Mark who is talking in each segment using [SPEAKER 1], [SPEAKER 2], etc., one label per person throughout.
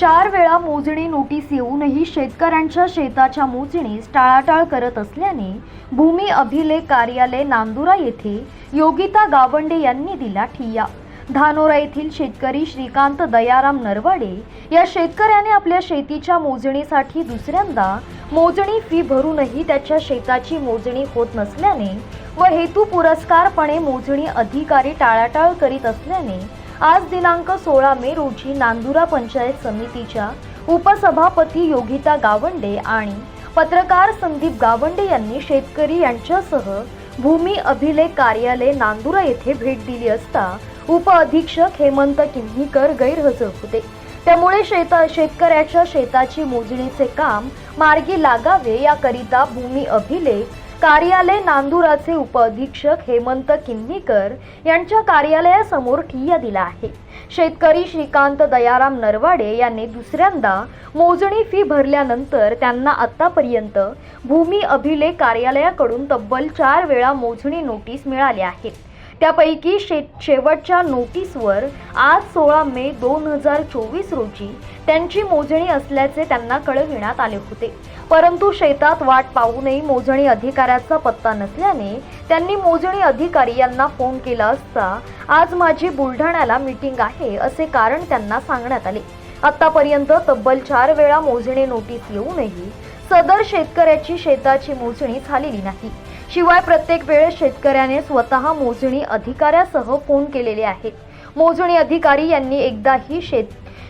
[SPEAKER 1] चार वेळा मोजणी नोटीस येऊनही शेतकऱ्यांच्या शेताच्या मोजणीस टाळाटाळ करत असल्याने भूमी अभिलेख कार्यालय नांदुरा येथे योगिता गावंडे यांनी दिला ठिय्या. धानोरा येथील शेतकरी श्रीकांत दयाराम नरवाडे या शेतकऱ्याने आपल्या शेतीच्या मोजणीसाठी दुसऱ्यांदा मोजणी फी भरूनही त्याच्या शेताची मोजणी होत नसल्याने व हेतू पुरस्कारपणे मोजणी अधिकारी टाळाटाळ करीत असल्याने आज दिनांक सोळा मे रोजी नांदुरा पंचायत समितीच्या उपसभापती योगिता गावंडे आणि पत्रकार संदीप गावंडे यांनी शेतकरी यांच्यासह भूमी अभिलेख कार्यालय नांदुरा येथे भेट दिली असता उपअधीक्षक हेमंत किन्हीकर गैरहजर होते. त्यामुळे शेता शेतकऱ्याच्या शेताची मोजणीचे काम मार्गी लागावे याकरिता भूमी अभिलेख कार्यालय नांदुराचे उपअधीक्षक हेमंत किन्हीकर यांच्या कार्यालयासमोर ठिय्या दिला आहे शेतकरी श्रीकांत दयाराम नरवाडे यांनी दुसऱ्यांदा मोजणी फी भरल्यानंतर त्यांना आतापर्यंत भूमी अभिलेख कार्यालयाकडून तब्बल चार वेळा मोजणी नोटीस मिळाल्या आहेत त्यापैकी शे शेवटच्या नोटीसवर आज सोळा मे दोन हजार चोवीस रोजी त्यांची मोजणी असल्याचे त्यांना कळविण्यात आले होते. परंतु शेतात वाट पाहूनही मोजणी अधिकाऱ्याचा पत्ता नसल्याने त्यांनी मोजणी अधिकारी यांना फोन केला असता आज माझी बुलढाण्याला मीटिंग आहे असे कारण त्यांना सांगण्यात आले. आतापर्यंत तब्बल चार वेळा मोजणी नोटीस येऊनही सदर शेतकऱ्याची शेताची मोजणी झालेली नाही. शिवाय प्रत्येक वेळेस शेतकऱ्याने स्वतः मोजणी अधिकाऱ्यासह फोन केलेले आहेत. मोजणी अधिकारी यांनी एकदाही शेत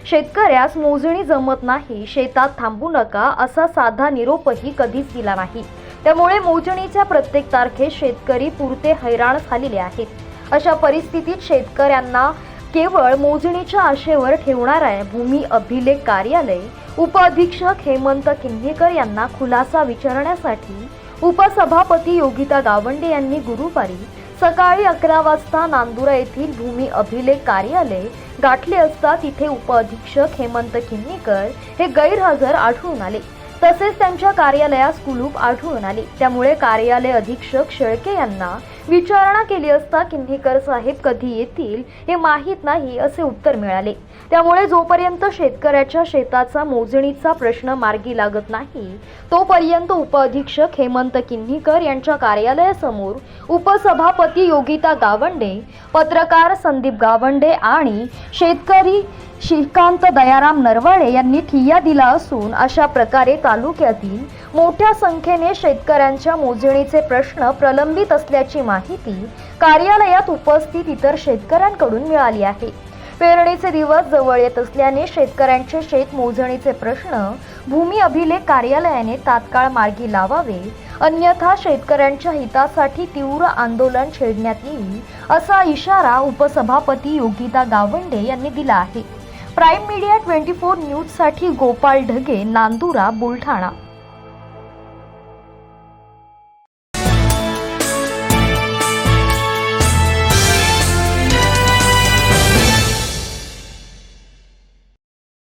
[SPEAKER 1] शेतकऱ्यास मोजणी जमत नाही शेतात थांबू नका असा साधा निरोपही कधीच दिला नाही. त्यामुळे मोजणीच्या प्रत्येक तारखेत शेतकरी पुरते हैराण झालेले आहेत. अशा परिस्थितीत शेतकऱ्यांना केवळ मोजणीच्या आशेवर ठेवणाऱ्या भूमी अभिलेख कार्यालय उपअधीक्षक हेमंत किन्हेकर यांना खुलासा विचारण्यासाठी उपसभापती योगिता गावंडे यांनी गुरुवारी सकाळी अकरा वाजता नांदुरा येथील भूमी अभिलेख कार्यालय गाठले असता तिथे उपअधीक्षक हेमंत किन्नीकर हे गैरहजर आढळून आले. तसेच त्यांच्या कार्यालयास कुलूप आढळून आले. त्यामुळे कार्यालय अधीक्षक शेळके यांना विचारणा केली असता किन्हीकर साहेब कधी येतील हे माहीत नाही असे उत्तर मिळाले. त्यामुळे जोपर्यंत शेतकऱ्याच्या शेताचा मोजणीचा प्रश्न मार्गी लागत नाही तोपर्यंत उपअधीक्षक हेमंत किन्हीकर यांच्या कार्यालयासमोर उपसभापती योगिता गावंडे पत्रकार संदीप गावंडे आणि शेतकरी श्रीकांत दयाराम नरवाडे यांनी ठिय्या दिला असून अशा प्रकारे तालुक्यातील मोठ्या संख्येने शेतकऱ्यांच्या मोजणीचे प्रश्न प्रलंबित असल्याची माहिती कार्यालयात उपस्थित इतर शेतकऱ्यांकडून मिळाली आहे. पेरणीचे दिवस जवळ येत असल्याने शेतकऱ्यांचे शेत मोजणीचे प्रश्न भूमी अभिलेख कार्यालयाने तात्काळ मार्गी लावावे अन्यथा शेतकऱ्यांच्या हितासाठी तीव्र आंदोलन छेडण्यात येईल असा इशारा उपसभापती योगिता गावंडे यांनी दिला आहे. प्राईम मीडिया ट्वेंटी फोर न्यूजसाठी गोपाळ ढगे नांदुरा बुलढाणा.